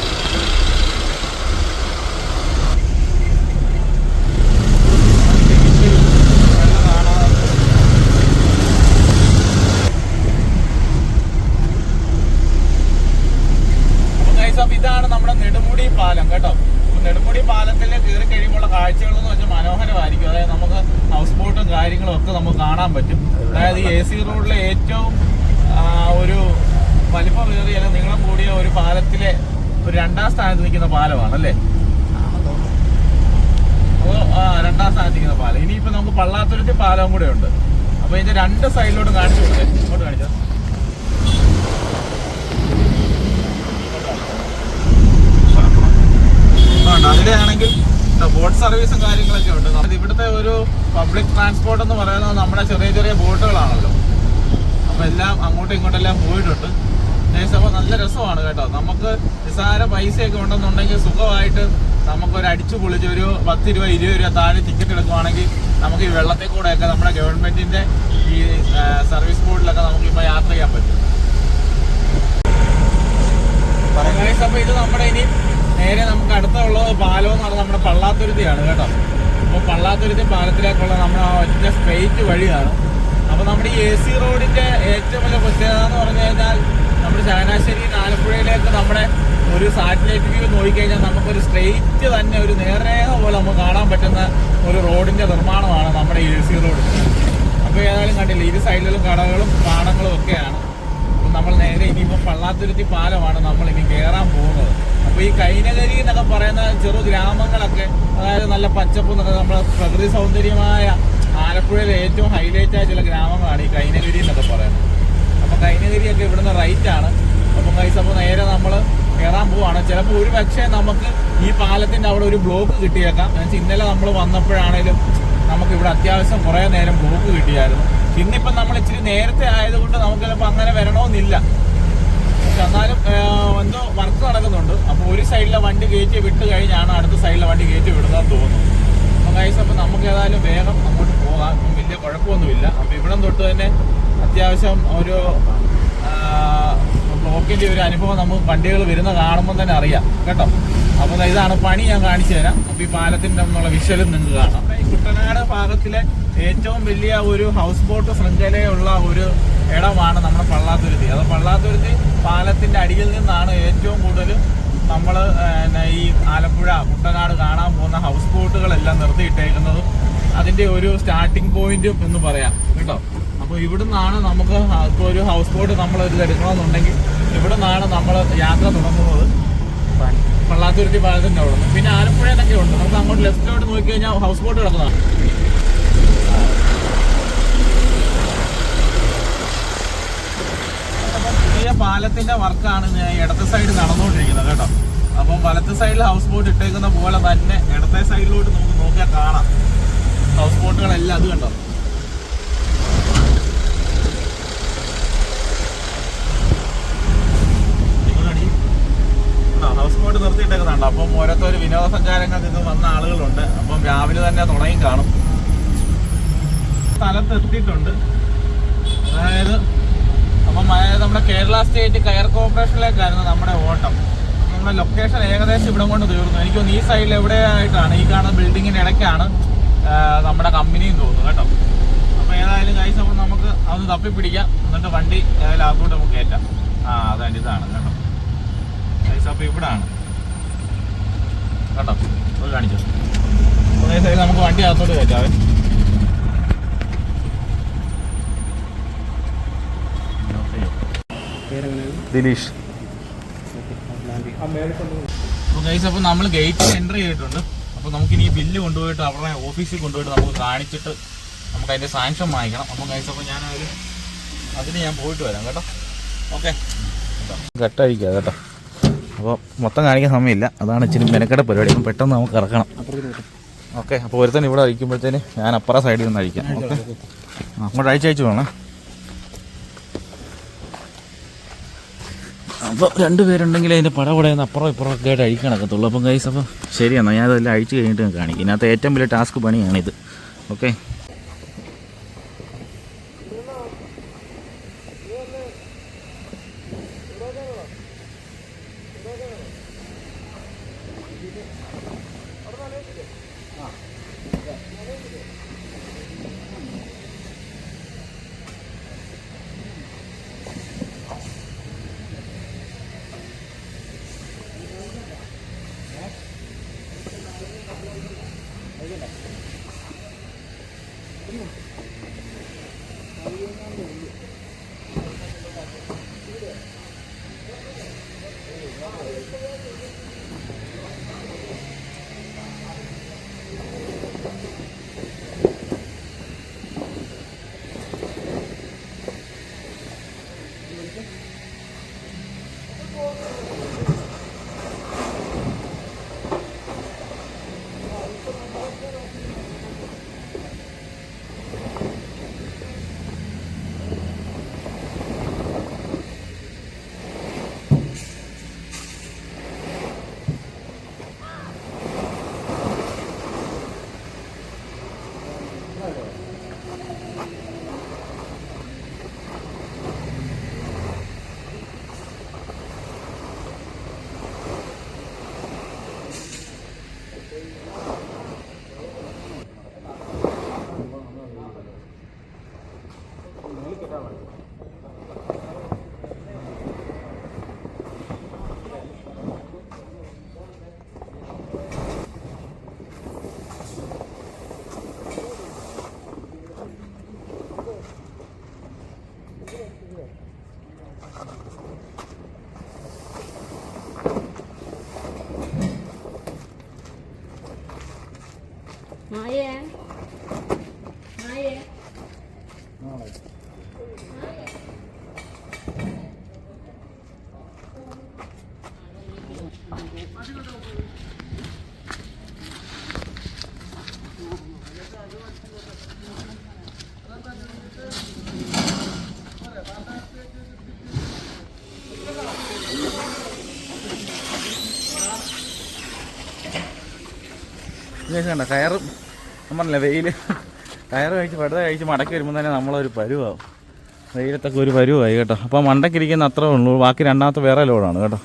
നെടുമുടി പാലം കേട്ടോ. നെടുമുടി പാലത്തിൽ കയറി കഴിയുമ്പോൾ കാഴ്ചകൾ എന്ന് വെച്ചാൽ മനോഹരമായിരിക്കും. അതായത് നമുക്ക് ഹൗസ് ബോട്ടും കാര്യങ്ങളും ഒക്കെ നമുക്ക് കാണാൻ പറ്റും. അതായത് എ സി റോഡിലെ ഏറ്റവും ഒരു വലിപ്പമേറിയ നീളം കൂടിയ ഒരു പാലത്തിലെ ഒരു രണ്ടാം സ്ഥാനത്ത് നിൽക്കുന്ന പാലമാണ് അല്ലേ? അപ്പോൾ രണ്ടാം സ്ഥാനത്ത് നിൽക്കുന്ന പാലം. ഇനിയിപ്പോൾ നമുക്ക് പള്ളാത്തുരുത്തി പാലവും കൂടെ ഉണ്ട്. അപ്പോൾ ഇതിന്റെ രണ്ട് സൈഡിലോട്ട് കാണിച്ചു കൊടുക്കാം ഇങ്ങോട്ട് കാണിച്ചോ. ഉണ്ട് അതിലാണെങ്കിൽ ബോട്ട് സർവീസും കാര്യങ്ങളൊക്കെ ഉണ്ട്. ഇവിടുത്തെ ഒരു പബ്ലിക് ട്രാൻസ്പോർട്ട് എന്ന് പറയുന്നത് നമ്മുടെ ചെറിയ ചെറിയ ബോട്ടുകളാണല്ലോ. അപ്പോൾ എല്ലാം അങ്ങോട്ടും ഇങ്ങോട്ടെല്ലാം പോയിട്ടുണ്ട്. അപ്പോൾ അപ്പൊ നല്ല രസമാണ് കേട്ടോ. നമുക്ക് നിസ്സാര പൈസയൊക്കെ ഉണ്ടെന്നുണ്ടെങ്കിൽ സുഖമായിട്ട് നമുക്കൊരു അടിച്ചു പൊളിച്ച് ഒരു പത്ത് രൂപ ഇരുപത് രൂപ താഴെ ടിക്കറ്റ് എടുക്കുവാണെങ്കിൽ നമുക്ക് ഈ വെള്ളത്തിൽ കൂടെയൊക്കെ നമ്മുടെ ഗവൺമെന്റിന്റെ ഈ സർവീസ് ബോർഡിലൊക്കെ നമുക്കിപ്പോൾ യാത്ര ചെയ്യാൻ പറ്റും. അപ്പോൾ അപ്പൊ ഇത് നമ്മുടെ ഇനി നേരെ നമുക്ക് അടുത്തുള്ളത് പാലം എന്ന് പറഞ്ഞാൽ നമ്മുടെ പള്ളാത്തുരുത്തിയാണ് കേട്ടോ. അപ്പോൾ പള്ളാത്തുരുത്തി പാലത്തിലേക്കുള്ള നമ്മുടെ ഒറ്റ സ്ട്രെയിറ്റ് വഴിയാണ്. അപ്പോൾ നമ്മുടെ ഈ എ സി റോഡിന്റെ ഏറ്റവും വലിയ പ്രത്യേകത എന്ന് പറഞ്ഞു കഴിഞ്ഞാൽ നമ്മുടെ ചങ്ങനാശ്ശേരി ആലപ്പുഴയിലേക്ക് നമ്മുടെ ഒരു സാറ്റലൈറ്റ് വ്യൂ നോക്കിക്കഴിഞ്ഞാൽ നമുക്കൊരു സ്ട്രെയിറ്റ് തന്നെ ഒരു നേർരേഖ പോലെ നമുക്ക് കാണാൻ പറ്റുന്ന ഒരു റോഡിന്റെ നിർമ്മാണമാണ് നമ്മുടെ എ സി റോഡ് അപ്പോൾ ഏതായാലും കണ്ടില്ല ഇരു സൈഡിലും കടകളും പാടങ്ങളും ഒക്കെയാണ്. നമ്മൾ നേരെ ഇനിയിപ്പോൾ പള്ളാത്തുരുത്തി പാലമാണ് നമ്മൾ ഇനി കയറാൻ പോകുന്നത്. അപ്പോൾ ഈ കൈനകരി എന്നൊക്കെ പറയുന്ന ചെറു ഗ്രാമങ്ങളൊക്കെ അതായത് നല്ല പച്ചപ്പ് എന്നൊക്കെ നമ്മുടെ പ്രകൃതി സൗന്ദര്യമായ ആലപ്പുഴയിലെ ഏറ്റവും ഹൈലൈറ്റ് ആയ ചില ഗ്രാമങ്ങളാണ് ഈ കൈനഗിരി എന്നൊക്കെ പറയുന്നത്. അപ്പോൾ കൈനഗിരിയൊക്കെ ഇവിടുന്ന് റൈറ്റ് ആണ്. അപ്പോൾ കൈസ് അപ്പോൾ നേരെ നമ്മൾ കയറാൻ പോവാണ്. ചിലപ്പോൾ ഒരു പക്ഷേ നമുക്ക് ഈ പാലത്തിന്റെ അവിടെ ഒരു ബ്ലോക്ക് കിട്ടിയേക്കാം. എന്നുവെച്ചാൽ ഇന്നലെ നമ്മൾ വന്നപ്പോഴാണേലും നമുക്ക് ഇവിടെ അത്യാവശ്യം കുറേ നേരം ബ്ലോക്ക് കിട്ടിയായിരുന്നു. ഇന്നിപ്പം നമ്മൾ ഇച്ചിരി നേരത്തെ ആയതുകൊണ്ട് നമുക്ക് ചിലപ്പോൾ അങ്ങനെ വരണമെന്നില്ല. എന്നാലും എന്തോ വർക്ക് നടക്കുന്നുണ്ട്. അപ്പോൾ ഒരു സൈഡിലെ വണ്ടി കയറ്റി വിട്ട് കഴിഞ്ഞാണ് അടുത്ത സൈഡിലെ വണ്ടി കയറ്റി വിടുന്നതെന്ന് തോന്നുന്നു. അപ്പോൾ കൈസ് അപ്പോൾ നമുക്ക് ഏതായാലും വേഗം അങ്ങോട്ട് പോകാം. വലിയ കുഴപ്പമൊന്നുമില്ല. അപ്പോൾ ഇവിടം തൊട്ട് തന്നെ അത്യാവശ്യം ഒരു ബ്ലോക്കിന്റെ ഒരു അനുഭവം നമുക്ക് വണ്ടികൾ വരുന്ന കാണുമ്പോൾ തന്നെ അറിയാം. കേട്ടോ? അപ്പോൾ ഇതാണ് പണി ഞാൻ കാണിച്ചു തരാം. അപ്പോൾ ഈ പാലത്തിന്റെ എന്നുള്ള വിഷ്വലും നിങ്ങൾക്ക് കാണാം. ഈ കുട്ടനാട് ഭാഗത്തിലെ ഏറ്റവും വലിയ ഒരു ഹൗസ് ബോട്ട് ശൃംഖലയുള്ള ഒരു ഇടമാണ് നമ്മുടെ പള്ളാത്തുരുത്തി. അത് പള്ളാത്തുരുത്തി പാലത്തിന്റെ അടിയിൽ നിന്നാണ് ഏറ്റവും കൂടുതൽ നമ്മൾ ഈ ആലപ്പുഴ കുട്ടനാട് കാണാൻ പോകുന്ന ഹൗസ് ബോട്ടുകളെല്ലാം നിർത്തിയിട്ടേക്കുന്നതും. അതിന്റെ ഒരു സ്റ്റാർട്ടിംഗ് പോയിന്റും എന്ന് പറയാം കേട്ടോ? അപ്പോൾ ഇവിടുന്നാണ് നമുക്ക് ഇപ്പോൾ ഒരു ഹൗസ് ബോട്ട് നമ്മൾ ഇത് എടുക്കണമെന്നുണ്ടെങ്കിൽ ഇവിടുന്നാണ് നമ്മൾ യാത്ര തുടങ്ങുന്നത്. പള്ളാത്തുരുത്തി പാലത്തിന്റെ അവിടെ നിന്ന് പിന്നെ ആലപ്പുഴ എന്നൊക്കെ ഉണ്ട്. നമുക്ക് അങ്ങോട്ട് ലെഫ്റ്റിലോട്ട് നോക്കി കഴിഞ്ഞാൽ ഹൗസ് ബോട്ട് കിടക്കുന്നതാണ് അപ്പം പുതിയ പാലത്തിന്റെ വർക്കാണ് ഇടത്തെ സൈഡ് നടന്നുകൊണ്ടിരിക്കുന്നത് കേട്ടോ. അപ്പം വലത്തെ സൈഡിൽ ഹൗസ് ബോട്ട് ഇട്ടേക്കുന്ന പോലെ തന്നെ ഇടത്തെ സൈഡിലോട്ട് നമുക്ക് നോക്കിയാൽ കാണാം. ഹൗസ് ബോട്ടുകളെല്ലാം അത് കണ്ടോ? ഹൗസ് ബോട്ട് നിർത്തിയിട്ടേക്കുന്നുണ്ട് അപ്പം ഓരോരുത്തർ വിനോദസഞ്ചാരങ്ങൾക്ക് ഇത് വന്ന ആളുകളുണ്ട്. അപ്പം രാവിലെ തന്നെ തുടങ്ങി കാണും. സ്ഥലത്ത് എത്തിയിട്ടുണ്ട് അതായത് അപ്പം അതായത് നമ്മുടെ കേരള സ്റ്റേറ്റ് കയർ കോർപ്പറേഷനിലേക്കായിരുന്നു നമ്മുടെ ഓട്ടം. നമ്മുടെ ലൊക്കേഷൻ ഏകദേശം ഇവിടെ കൊണ്ട് തീർന്നു. എനിക്ക് തോന്നുന്നു ഈ സൈഡിൽ എവിടെയായിട്ടാണ്? ഈ കാണുന്ന ബിൽഡിങ്ങിന് ഇടയ്ക്കാണ് നമ്മുടെ കമ്പനിയും തോന്നുന്നു കേട്ടോ. അപ്പോൾ ഏതായാലും കൈസ് അപ്പോൾ നമുക്ക് അതൊന്ന് തപ്പിപ്പിടിക്കാം. എന്നിട്ട് വണ്ടി ഏതായാലും അകത്തോട്ട് നമുക്ക് കയറ്റാം. ആ അതാണ് ഇതാണ് കേട്ടോ. കൈസ് അപ്പോൾ ഇവിടാണ്. കേട്ടോ? അത് കാണിച്ചു? നമുക്ക് വണ്ടി അകത്തോട്ട് കയറ്റാവേ. ദിലീഷ് അപ്പോൾ നമ്മൾ ഗേറ്റ് എന്റർ ചെയ്തിട്ടുണ്ട്. അപ്പോൾ നമുക്ക് ഇനി ബില്ല് കൊണ്ടുപോയിട്ട് അവരുടെ ഓഫീസിൽ കൊണ്ടുപോയിട്ട് നമുക്ക് കാണിച്ചിട്ട് നമുക്ക് അതിന്റെ സാങ്ഷൻ വാങ്ങിക്കണം. അപ്പോൾ ഗൈസ് അപ്പോൾ ഞാൻ ഒരു അതിന് ഞാൻ പോയിട്ട് വരാം കേട്ടോ. ഓക്കെ കട്ടഴിക്കുക കേട്ടോ. അപ്പോൾ മൊത്തം കാണിക്കാൻ സമയമില്ല. അതാണ് ഇച്ചിരി മെനക്കെട്ട പരിപാടി. അപ്പം പെട്ടെന്ന് നമുക്ക് ഇറക്കണം. ഓക്കെ അപ്പോൾ ഒരുത്തൻ ഇവിടെ അഴിക്കുമ്പോഴത്തേന് ഞാൻ അപ്പുറ സൈഡിൽ നിന്ന് അഴിക്കാം. ഓക്കെ അങ്ങോട്ട് അഴിച്ചയച്ചു പോകണം വേണം അപ്പോൾ രണ്ട് പേരുണ്ടെങ്കിൽ അതിന്റെ പടപടയെന്ന് അപ്പുറം ഇപ്പുറം ഒക്കെ ആയിട്ട് അഴിക്കണക്കത്തുള്ളൂ അപ്പം കൈസ് അപ്പം ശരിയെന്നാൽ ഞാനതെല്ലാം അഴിച്ച് കഴിഞ്ഞിട്ട് കാണിക്കും. ഇതിനകത്ത് ഏറ്റവും വലിയ ടാസ്ക് പണിയാണിത്. ഓക്കെ ഇത് കണ്ട? കയറും. ഞാൻ പറഞ്ഞില്ല വെയിൽ കയറ് കഴിച്ച് പടുത കഴിച്ച് മടക്കി വരുമ്പോൾ തന്നെ നമ്മളൊരു പരുവാകും വെയിലത്തൊക്കെ ഒരു പരുവായി കേട്ടോ. അപ്പോൾ മണ്ടക്കിരിക്കുന്ന അത്രേ ഉള്ളൂ. ബാക്കി രണ്ടാമത്തെ വേറെ ലോഡാണ് കേട്ടോ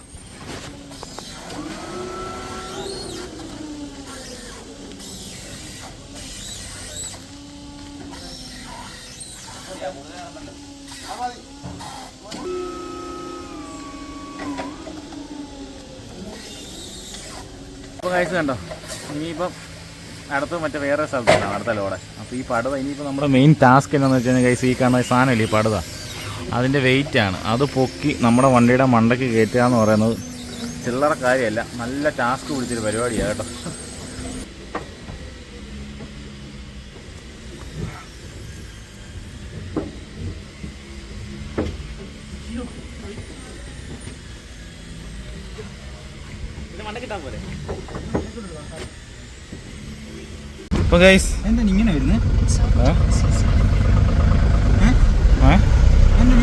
അപ്പോൾ കഴിച്ച് കണ്ടോ ഇനിയിപ്പം അടുത്ത് മറ്റേ വേറെ സ്ഥലത്താണ് അടുത്ത ലോഡ്. അപ്പോൾ ഈ പടുത ഇനിയിപ്പോൾ നമ്മുടെ മെയിൻ ടാസ്ക് എന്താണെന്ന് വെച്ച് കഴിഞ്ഞാൽ കൈസ് ഈ കാണുന്ന സാധനമല്ലേ ഈ പടുത? അതിന്റെ വെയിറ്റ് ആണ്. അത് പൊക്കി നമ്മുടെ വണ്ടിയുടെ മണ്ടയ്ക്ക് കയറ്റുക എന്ന് പറയുന്നത് ചില്ലറ കാര്യമല്ല. നല്ല ടാസ്ക് പിടിച്ചൊരു പരിപാടിയാണ് കേട്ടോ. ഇപ്പോൾ ഗൈസ് എന്താ ഇങ്ങനെ വരുന്നത്?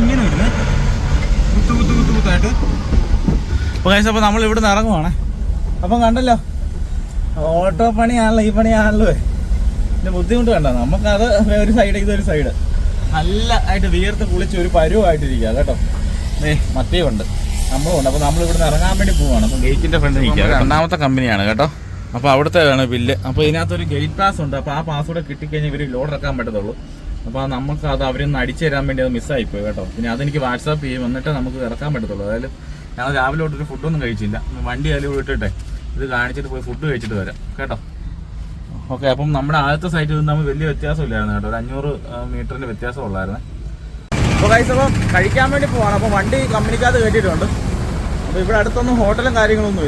ഇങ്ങനെ വരുന്നത് കുത്തു കുത്തു കുത്തു കുത്തായിട്ട്. അപ്പോൾ ഗൈസ് അപ്പോൾ നമ്മൾ ഇവിടുന്ന് ഇറങ്ങുവാണ്. അപ്പം കണ്ടല്ലോ ഓട്ടോ പണിയാണല്ലോ ഈ പണിയാണല്ലോ. ഇതിന്റെ ബുദ്ധിമുട്ട് കണ്ടോ? അത് ഒരു സൈഡ് ഇതൊരു സൈഡ് നല്ല ആയിട്ട് വിയർത്ത് കുളിച്ച് ഒരു പരുവായിട്ടിരിക്കുക കേട്ടോ. ഏ മത്തിയുണ്ട് നമ്മളും ഉണ്ട്. അപ്പോൾ നമ്മൾ ഇവിടുന്ന് ഇറങ്ങാൻ വേണ്ടി പോവാണ്. അപ്പോൾ ഗേറ്റിന്റെ ഫ്രണ്ട് നിൽക്കുക. രണ്ടാമത്തെ കമ്പനിയാണ് കേട്ടോ. അപ്പോൾ അവിടുത്തെ വേണം ബില്ല് അപ്പോൾ ഇതിനകത്തൊരു ഗേറ്റ് പാസ് ഉണ്ട്. അപ്പോൾ ആ പാസ് കൂടെ കിട്ടിക്കഴിഞ്ഞാൽ ഇവർ ലോഡ് ഇറക്കാൻ പറ്റത്തുള്ളൂ. അപ്പോൾ നമുക്ക് അത് അവരൊന്ന് അടിച്ചു തരാൻ വേണ്ടി അത് മിസ്സായി പോയി കേട്ടോ. പിന്നെ അതെനിക്ക് വാട്സാപ്പ് ചെയ്യും. എന്നിട്ട് നമുക്ക് ഇറക്കാൻ പറ്റത്തുള്ളൂ. അതായത് ഞാൻ രാവിലെ തൊട്ടൊരു ഫുഡൊന്നും കഴിച്ചില്ല. വണ്ടി അതിൽ വിട്ടിട്ടെ ഇത് കാണിച്ചിട്ട് പോയി ഫുഡ് കഴിച്ചിട്ട് വരാം. കേട്ടോ? ഓക്കെ അപ്പം നമ്മുടെ ആദ്യത്തെ സൈറ്റിൽ നിന്ന് നമ്മൾ വലിയ വ്യത്യാസമില്ലായിരുന്നു കേട്ടോ. ഒരു അഞ്ഞൂറ് മീറ്ററിന്റെ വ്യത്യാസം ഉള്ളായിരുന്നു. അപ്പോൾ കൈസ് അപ്പം കഴിക്കാൻ വേണ്ടി പോവാണ്. അപ്പോൾ വണ്ടി കമ്പനിക്കകത്ത് കയറ്റിയിട്ടുണ്ട്. അപ്പോൾ ഇവിടെ അടുത്തൊന്നും ഹോട്ടലും കാര്യങ്ങളൊന്നും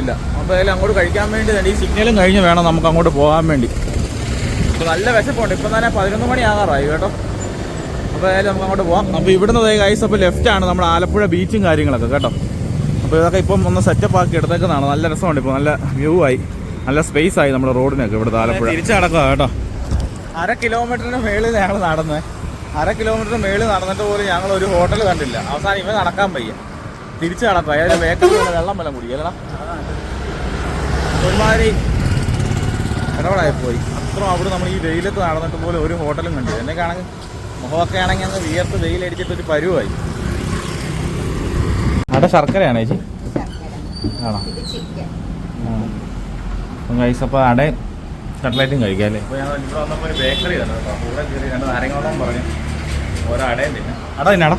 അതിൽ അങ്ങോട്ട് കഴിക്കാൻ വേണ്ടി തന്നെ ഈ സിഗ്നലും കഴിഞ്ഞ് വേണം നമുക്ക് അങ്ങോട്ട് പോകാൻ വേണ്ടി. അപ്പോൾ നല്ല വിശപ്പുണ്ട്. ഇപ്പം തന്നെ പതിനൊന്ന് മണി ആകാറായി കേട്ടോ. അപ്പോൾ ഏതായാലും നമുക്ക് അങ്ങോട്ട് പോവാം. അപ്പോൾ ഇവിടുന്ന് ഗൈസ് അപ്പോൾ ലെഫ്റ്റാണ് നമ്മുടെ ആലപ്പുഴ ബീച്ചും കാര്യങ്ങളൊക്കെ കേട്ടോ. അപ്പോൾ ഇതൊക്കെ ഇപ്പം ഒന്ന് സെറ്റപ്പ് ആക്കി എടുത്തേക്കുന്നതാണ്. നല്ല രസമുണ്ട് ഇപ്പോൾ നല്ല വ്യൂ ആയി. നല്ല സ്പേസ് ആയി നമ്മുടെ റോഡിനൊക്കെ ഇവിടുത്തെ ആലപ്പുഴ. തിരിച്ചടക്കുക കേട്ടോ. അര കിലോമീറ്ററിന് മേളിൽ ഞങ്ങൾ നടന്നത് അര കിലോമീറ്ററിന് മേളിൽ നടന്നിട്ട് പോലും ഞങ്ങൾ ഒരു ഹോട്ടൽ കണ്ടില്ല. അവസാനം ഇവ നടക്കാൻ പയ്യ തിരിച്ചു നടക്കുക അതായത് വേക്കത്തിലുള്ള വെള്ളം വല്ലതും കുടിക്കലടാ ഒരുമാതിരി ഇടപെടായി പോയി. അത്ര അവിടെ നമ്മൾ ഈ വെയിലത്ത് നടന്നിട്ട് പോലും ഒരു ഹോട്ടലും കണ്ടു എന്നൊക്കെ ആണെങ്കിൽ മുഖമൊക്കെ ആണെങ്കിൽ അങ്ങ് വിയർത്ത് വെയിലടിച്ചിട്ട് ഒരു പരുവായി. അവിടെ ശർക്കരയാണ് ചേച്ചി? ആണോ? ഗൈസ് അപ്പോൾ അട കട്ട്ലറ്റും കഴിക്കാം അല്ലേ? അപ്പോൾ ഞങ്ങൾ ഇവിടെ വന്നപ്പോൾ ഒരു ബേക്കറി തന്നെ കേട്ടോ. കൂടെ കയറി രണ്ട് നാരങ്ങളോളം പറഞ്ഞു. ഓരോ അടയും പിന്നെ അട തന്നെ അട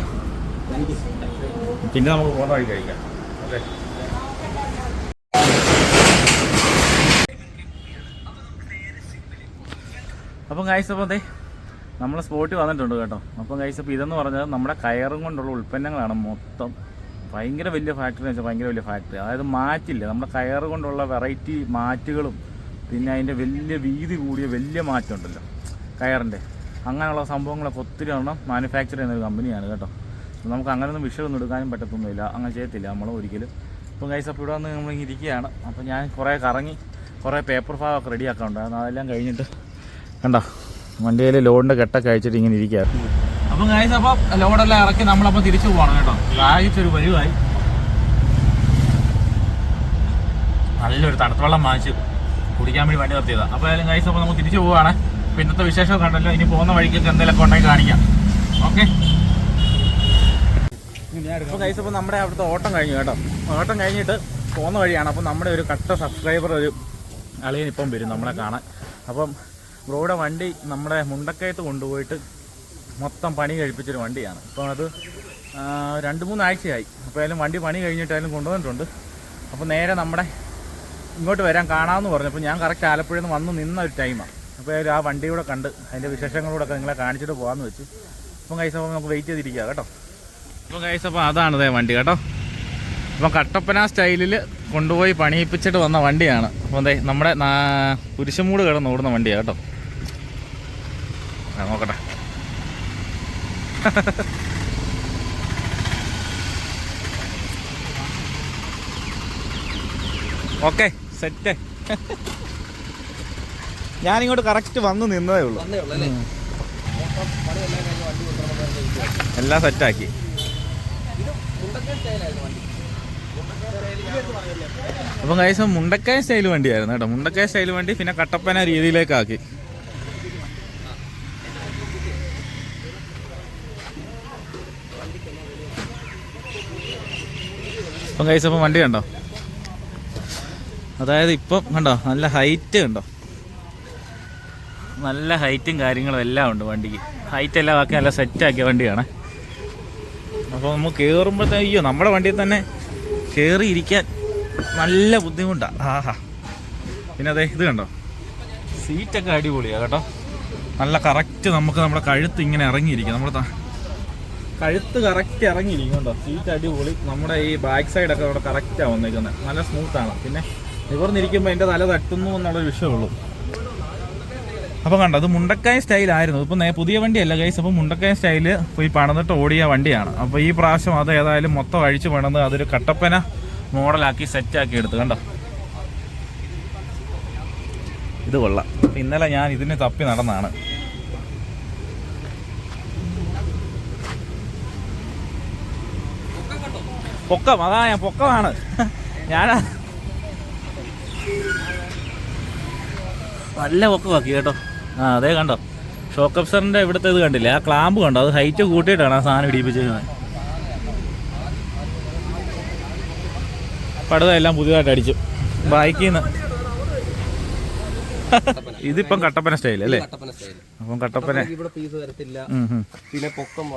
പിന്നെ നമുക്ക് ഫോട്ടോ വഴി കഴിക്കാം. ഓക്കെ അപ്പം ഗൈസ് അപ്പോൾ അതെ നമ്മൾ സ്പോട്ടിൽ വന്നിട്ടുണ്ട് കേട്ടോ. അപ്പം ഗൈസ് അപ്പോൾ ഇതെന്ന് പറഞ്ഞാൽ നമ്മുടെ കയറും കൊണ്ടുള്ള ഉൽപ്പന്നങ്ങളാണ് മൊത്തം. ഭയങ്കര വലിയ ഫാക്ടറി എന്ന് വെച്ചാൽ ഭയങ്കര വലിയ ഫാക്ടറി അതായത് മാറ്റില്ല. നമ്മുടെ കയറ് കൊണ്ടുള്ള വെറൈറ്റി മാറ്റുകളും പിന്നെ അതിന്റെ വലിയ വീതി കൂടിയ വലിയ മാറ്റമുണ്ടല്ലോ കയറിന്റെ. അങ്ങനെയുള്ള സംഭവങ്ങളൊക്കെ ഒത്തിരി എണ്ണം മാനുഫാക്ചർ ചെയ്യുന്ന ഒരു കമ്പനിയാണ് കേട്ടോ. നമുക്ക് അങ്ങനെയൊന്നും വിഷയമൊന്നും എടുക്കാനും പറ്റത്തൊന്നുമില്ല. അങ്ങനെ ചെയ്യത്തില്ല. നമ്മൾ ഒരിക്കലും. ഇപ്പം ഗൈസ് അപ്പോൾ ഇവിടെ വന്ന് നമ്മൾ ഇരിക്കുകയാണ്. അപ്പോൾ ഞാൻ കുറേ കറങ്ങി കുറേ പേപ്പർ ഭാഗമൊക്കെ റെഡിയാക്കാനുണ്ടായിരുന്നു അതെല്ലാം കഴിഞ്ഞിട്ട് കണ്ടോ? വണ്ടിയിൽ ലോഡിന്റെ കെട്ടൊക്കെ അയച്ചിട്ട് ഇങ്ങനെ ഇരിക്കുകയായിരുന്നു അപ്പം കൈസ് അപ്പോൾ ലോഡെല്ലാം ഇറക്കി നമ്മളപ്പോൾ തിരിച്ചു പോകണം കേട്ടോ. ദാഹിച്ചൊരു വഴിവായി നല്ലൊരു തണുത്തവെള്ളം വാങ്ങിച്ച് കുടിക്കാൻ വേണ്ടി വണ്ടി നിർത്തിയതാണ് അപ്പോൾ ഏതായാലും കൈസ് അപ്പോൾ നമുക്ക് തിരിച്ചു പോവുകയാണ് അപ്പോൾ വിശേഷം കണ്ടല്ലോ. ഇനി പോകുന്ന വഴിക്കൊക്കെ എന്തെങ്കിലുമൊക്കെ ഉണ്ടെങ്കിൽ കാണിക്കാം. ഓക്കെ അപ്പോൾ കൈസ് അപ്പോൾ നമ്മുടെ അവിടുത്തെ ഓട്ടം കഴിഞ്ഞു കേട്ടോ. ഓട്ടം കഴിഞ്ഞിട്ട് പോകുന്ന വഴിയാണ്. അപ്പോൾ നമ്മുടെ ഒരു കട്ട സബ്സ്ക്രൈബർ ഒരു അളിയൻ ഇപ്പം വരും നമ്മളെ കാണാൻ. അപ്പം ബ്രോയുടെ വണ്ടി നമ്മുടെ മുണ്ടക്കയത്ത് കൊണ്ടുപോയിട്ട് മൊത്തം പണി കഴിപ്പിച്ചൊരു വണ്ടിയാണ്. അപ്പോൾ അത് രണ്ട് മൂന്നാഴ്ചയായി. അപ്പോൾ ഏതായാലും വണ്ടി പണി കഴിഞ്ഞിട്ടായാലും കൊണ്ടുവന്നിട്ടുണ്ട്. അപ്പോൾ നേരെ നമ്മുടെ ഇങ്ങോട്ട് വരാൻ കാണാമെന്ന് പറഞ്ഞു. അപ്പോൾ ഞാൻ കറക്റ്റ് ആലപ്പുഴയിൽ നിന്ന് വന്ന് നിന്ന ഒരു ടൈമാണ് അപ്പോൾ ആ വണ്ടിയൂടെ കണ്ട് അതിന്റെ വിശേഷങ്ങളൂടെ നിങ്ങളെ കാണിച്ചിട്ട് പോകാമെന്ന് വെച്ചു. അപ്പം കൈസ് അപ്പോൾ നമുക്ക് വെയിറ്റ് ചെയ്തിരിക്കുക കേട്ടോ. അപ്പം കൈസ് അപ്പോൾ അതാണ് ദേ വണ്ടി കേട്ടോ. അപ്പം കട്ടപ്പന സ്റ്റൈലിൽ കൊണ്ടുപോയി പണിയിപ്പിച്ചിട്ട് വന്ന വണ്ടിയാണ്. അപ്പോൾ ദേ നമ്മുടെ കുരിശുമൂട് കിടന്ന് ഓടുന്ന വണ്ടിയാണ് കേട്ടോ. നോക്കട്ടെ. Okay set. ഞാനിങ്ങോട്ട് കറക്റ്റ് വന്ന് നിന്നതേ ഉള്ളൂ. എല്ലാം സെറ്റാക്കി. അപ്പം കൈസ മുണ്ടക്കായ സ്റ്റൈൽ വണ്ടിയായിരുന്നു കേട്ടോ. മുണ്ടക്കായ സ്റ്റൈൽ വണ്ടി പിന്നെ കട്ടപ്പന രീതിയിലേക്കാക്കി. അപ്പം കൈസ വണ്ടി കണ്ടോ? അതായത് ഇപ്പം കണ്ടോ നല്ല ഹൈറ്റ് കണ്ടോ? നല്ല ഹൈറ്റും കാര്യങ്ങളും എല്ലാം ഉണ്ട് വണ്ടിക്ക്. ഹൈറ്റ് എല്ലാം ആക്കി നല്ല സെറ്റാക്കിയ വണ്ടിയാണ്. അപ്പോൾ നമുക്ക് കയറുമ്പോഴത്തേ അയ്യോ നമ്മുടെ വണ്ടിയിൽ തന്നെ കയറി ഇരിക്കാൻ നല്ല ബുദ്ധിമുട്ടാണ് ആഹാ. പിന്നെ അതെ ഇത് കണ്ടോ? സീറ്റൊക്കെ അടിപൊളിയാണ് കേട്ടോ. നല്ല കറക്റ്റ് നമുക്ക് നമ്മുടെ കഴുത്ത് ഇങ്ങനെ ഇറങ്ങിയിരിക്കും. നമ്മുടെ ത- കഴുത്ത് കറക്റ്റ് ഇറങ്ങിയിരിക്കും കേട്ടോ. സീറ്റ് അടിപൊളി. നമ്മുടെ ഈ ബാക്ക് സൈഡൊക്കെ അവിടെ കറക്റ്റാണ് വന്നിരിക്കുന്നത് നല്ല സ്മൂത്താണ് പിന്നെ നിവർന്നിരിക്കുമ്പോൾ എന്റെ തല തട്ടുന്നു എന്നുള്ളൊരു വിഷയമുള്ളൂ അപ്പോൾ കണ്ടോ അത് മുണ്ടക്കായ സ്റ്റൈലായിരുന്നു ഇപ്പം പുതിയ വണ്ടിയല്ല ഗൈസ് അപ്പോൾ മുണ്ടക്കായ സ്റ്റൈൽ പോയി പണിതിട്ട് ഓടിയ വണ്ടിയാണ്. അപ്പോൾ ഈ പ്രാവശ്യം അത് ഏതായാലും മൊത്തം അഴിച്ച് പണിത് അതൊരു കട്ടപ്പന മോഡലാക്കി സെറ്റാക്കി എടുത്തു. കണ്ടോ? ഇത് കൊള്ളാം. ഇന്നലെ ഞാൻ ഇതിന് തപ്പി നടന്നാണ്. പൊക്കം അതാ ഞാൻ പൊക്കമാണ്. ഞാൻ നല്ല പൊക്കമാക്കി കേട്ടോ. ആ അതേ കണ്ടോ. ഷോക്ക് അഫ്സറിന്റെ ഇവിടുത്തെ ഇത് കണ്ടില്ലേ? ആ ക്ലാമ്പ് കണ്ടോ? അത് ഹൈറ്റ് കൂട്ടിയിട്ടാണ് ആ സാധനം ഇടിപ്പിച്ചിരുന്നത് പടുത എല്ലാം പുതിയതായിട്ട് അടിച്ചു. ബൈക്കിൽ നിന്ന് ഇതിപ്പം കട്ടപ്പന സ്റ്റൈൽ അല്ലേ? അപ്പം കട്ടപ്പന. ഇവിടെ പീസ് വരത്തില്ല. പിന്നെ പൊക്കം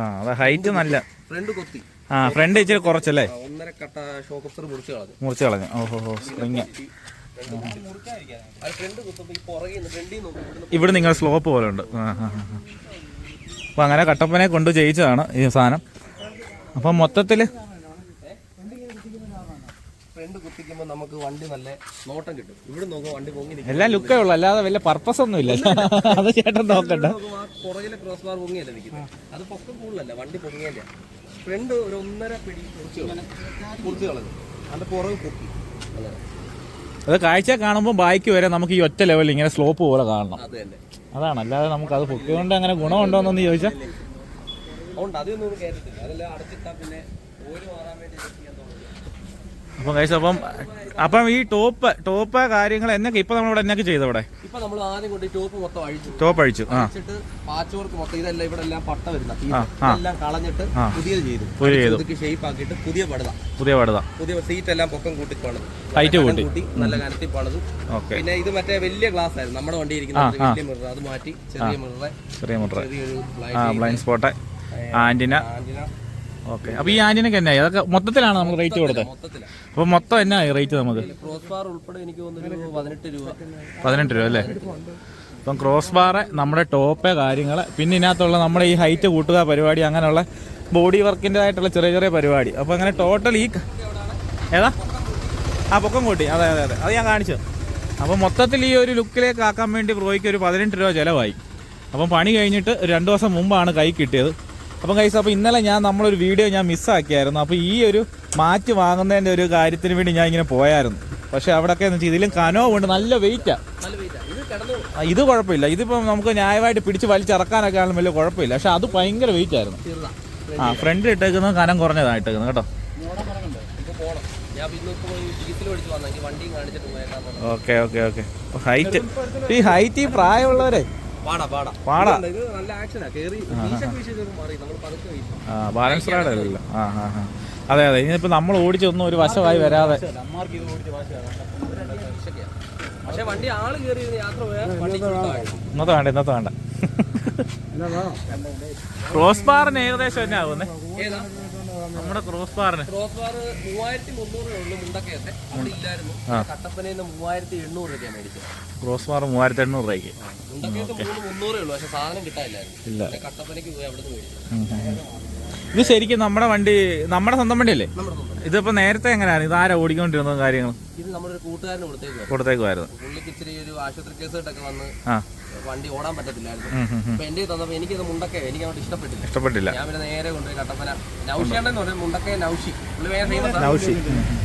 ആ അതെ ഹൈറ്റ് നല്ല. ഫ്രണ്ട് കൊത്തി. ആ ഫ്രണ്ട് ഇച്ചിരി കുറച്ചല്ലേ? ഒന്നര കട്ട ഷോക്കപ്സർ മുറിച്ച് കളഞ്ഞു. മുറിച്ച് കളഞ്ഞു. ഓഹോ ഹോ സ്പ്രിങ്. ഇവിടെ നിങ്ങൾ സ്ലോപ്പ് പോലെ ഉണ്ട്. അപ്പം അങ്ങനെ കട്ടപ്പനെ കൊണ്ട് ജയിച്ചതാണ് ഈ സാധനം. അപ്പം മൊത്തത്തിൽ ഫ്രണ്ട് നമുക്ക് വണ്ടി നല്ല നോട്ടം കിട്ടും. ഇവിടെ നോക്കുമ്പോൾ വണ്ടി പൊങ്ങി എല്ലാം ലുക്കേ ഉള്ളു അല്ലാതെ വലിയ പർപ്പസ് ഒന്നും ഇല്ല. അത് ചേട്ടൻ നോക്കണ്ട പുറകിലെ ക്രോസ് ബാർ പൊങ്ങിയല്ല നിൽക്കുന്നത് അത് പൊക്കം കൂടുതലല്ല? വണ്ടി പൊങ്ങിയല്ല? ഫ്രണ്ട് ഒരു ഒന്നര പിടി മുറിച്ച് കളഞ്ഞു. അതിന്റെ പുറകെ പൊക്കി. അത് കാഴ്ച കാണുമ്പോൾ ബാക്കി വരെ നമുക്ക് ഈ ഒറ്റ ലെവലിൽ ഇങ്ങനെ സ്ലോപ്പ് പോലെ കാണണം. അതാണ് അല്ലാതെ നമുക്ക് അത് പൊക്കിക്കൊണ്ട് അങ്ങനെ ഗുണമുണ്ടോ എന്നൊന്ന് ചോദിച്ചാൽ അതൊന്നും കേട്ടിട്ടില്ല അതെല്ലാം അടച്ചിട്ടാ പിന്നെ ഓര് മാറാൻ വേണ്ടി ചെയ്യാൻ അപ്പം കഴിച്ചു അപ്പം അപ്പം ഈ ടോപ്പ് ടോപ്പ് കാര്യങ്ങൾ എന്നൊക്കെ ഇപ്പം എന്നൊക്കെ നമ്മൾ ആദ്യം കൊണ്ട് ടോപ്പ് മൊത്തം അഴിച്ചു. ടോപ്പ് അഴിച്ചു ആ. അഴിച്ചിട്ട് പാച്ച് വർക്ക് മൊത്തം ഇതെല്ലാം ഇവിടെ എല്ലാം പട്ട വരുന്ന ആ, ആ. എല്ലാം കളഞ്ഞിട്ട് ആ. പുതിയത് ചെയ്തു. പുതിയ ചെയ്തു. പുതുക്കി ഷേപ്പ് ആക്കിയിട്ട് പുതിയ പടുത. പുതിയ പടുത. പുതിയ സീറ്റ് എല്ലാം പൊക്കം കൂട്ടി പണിതു. കനം കൂട്ടി. നല്ല കനത്തി പണിതു. പിന്നെ ഇത് മറ്റേ വലിയ ഗ്ലാസ് ആയിരുന്നു. നമ്മുടെ വണ്ടി ഇരിക്കുന്ന ആ, ആ. വലിയ മിറർ അത് മാറ്റി ചെറിയ മിററെ ചെറിയ ആ blind spot antenna. Antenna. Okay. അപ്പൊ ഈ ആന്റിനൊക്കെ എന്നായി? അതൊക്കെ മൊത്തത്തിലാണ് നമ്മൾ റേറ്റ് കൊടുത്തത് അപ്പൊ മൊത്തം എന്നായി റേറ്റ് നമുക്ക്? ക്രോസ് ബാർ ഉൾപ്പെടെ എനിക്ക് പതിനെട്ട് രൂപ. പതിനെട്ട് രൂപ അല്ലേ? അപ്പം ക്രോസ് ബാറ് നമ്മുടെ ടോപ്പ് കാര്യങ്ങൾ പിന്നെ ഇതിനകത്തുള്ള നമ്മുടെ ഈ ഹൈറ്റ് കൂട്ടുക പരിപാടി അങ്ങനെയുള്ള ബോഡി വർക്കിന്റെതായിട്ടുള്ള ചെറിയ ചെറിയ പരിപാടി. അപ്പോൾ അങ്ങനെ ടോട്ടൽ ഈ ഏതാ? ആ പൊക്കം കൂട്ടി. അതെ അതെ അതെ. അത് ഞാൻ കാണിച്ചു. അപ്പോൾ മൊത്തത്തിൽ ഈ ഒരു ലുക്കിലേക്ക് ആക്കാൻ വേണ്ടി പ്രോയ്ക്ക് ഒരു പതിനെട്ട് രൂപ ചിലവായി. അപ്പം പണി കഴിഞ്ഞിട്ട് രണ്ട് ദിവസം മുമ്പാണ് കൈ കിട്ടിയത്. അപ്പം കൈസ് അപ്പോൾ ഇന്നലെ ഞാൻ നമ്മളൊരു വീഡിയോ ഞാൻ മിസ്സാക്കിയായിരുന്നു അപ്പോൾ ഈ ഒരു മാറ്റ് വാങ്ങുന്നതിന്റെ ഒരു കാര്യത്തിന് വേണ്ടി ഞാൻ ഇങ്ങനെ പോയായിരുന്നു. പക്ഷേ അവിടെയൊക്കെ എന്ന് വെച്ചാൽ ഇതിലും കനോ ഉണ്ട് നല്ല വെയിറ്റാണ് ഇത് കുഴപ്പമില്ല. ഇതിപ്പം നമുക്ക് ന്യായമായിട്ട് പിടിച്ച് വലിച്ചിറക്കാനൊക്കെ ആണെങ്കിലും വലിയ കുഴപ്പമില്ല. പക്ഷെ അത് ഭയങ്കര വെയിറ്റ് ആയിരുന്നു. ആ ഫ്രണ്ടിൽ ഇട്ടേക്കുന്നത് കനം കുറഞ്ഞതാണ് ഇട്ടേക്കുന്നത് കേട്ടോ. Okay okay okay. ഹൈറ്റ് ഈ ഹൈറ്റ് ഈ പ്രായമുള്ളവരെ ആ ബാലൻസ് ആ ആ ആ. അതെ അതെ. ഇനിയിപ്പോൾ നമ്മൾ ഓടിച്ചൊന്നും ഒരു വശമായി വരാതെ. ഇന്നത്തെ വേണ്ട ഇന്നത്തെ വേണ്ട. ക്രോസ് ബാറിന് ഏകദേശം തന്നെ ആകുന്നേ നമ്മുടെ ക്രോസ് ബാറിന് ക്രോസ് ബാർ മൂവായിരത്തി മുന്നൂറ് ഉള്ളു മുണ്ടക്കയത്തെ. അവിടെ ഇല്ലായിരുന്നു. കട്ടപ്പനയിൽ നിന്ന് മൂവായിരത്തി എണ്ണൂറ് രൂപയാണ് മേടിച്ചത്. ക്രോസ് ബാർ മൂവായിരത്തി എണ്ണൂറ് രൂപയ്ക്ക് മുണ്ടക്കയത്ത് മൂന്ന് മുന്നൂറേ ഉള്ളൂ. പക്ഷെ സാധനം കിട്ടാനില്ലായിരുന്നു. കട്ടപ്പനയ്ക്ക് പോയി അവിടെ നിന്ന് മേടിച്ചു. ഇത് ശരിക്കും നമ്മുടെ വണ്ടി നമ്മുടെ സ്വന്തം വണ്ടിയല്ലേ? ഇതിപ്പോ നേരത്തെ എങ്ങനെയാണ് ഇത് ആരാ ഓടിക്കൊണ്ടിരുന്നത് കാര്യങ്ങൾ ഇത് നമ്മുടെ ഒരു കൂട്ടുകാരന് കൊടുത്തേക്ക് കൊടുത്തേക്കുമായിരുന്നു പുള്ളിക്ക് ഇച്ചിരി ഒരു ആശുപത്രി കേസായിട്ടൊക്കെ വന്ന് ആ. വണ്ടി ഓടാൻ പറ്റത്തില്ലായിരുന്നു. അപ്പൊ എന്റെ തന്നപ്പോ എനിക്കത് മുണ്ടക്കെ എനിക്ക് അങ്ങോട്ട് ഇഷ്ടപ്പെട്ടില്ല. ഇഷ്ടപ്പെട്ടില്ല. ഞാൻ പിന്നെ നേരെ കൊണ്ടുപോയി കട്ടപ്പന. നൗഷിയാണെന്ന് പറയും മുണ്ടക്കെ നൗഷി. പുള്ളി വേറെ ഫേമസ്.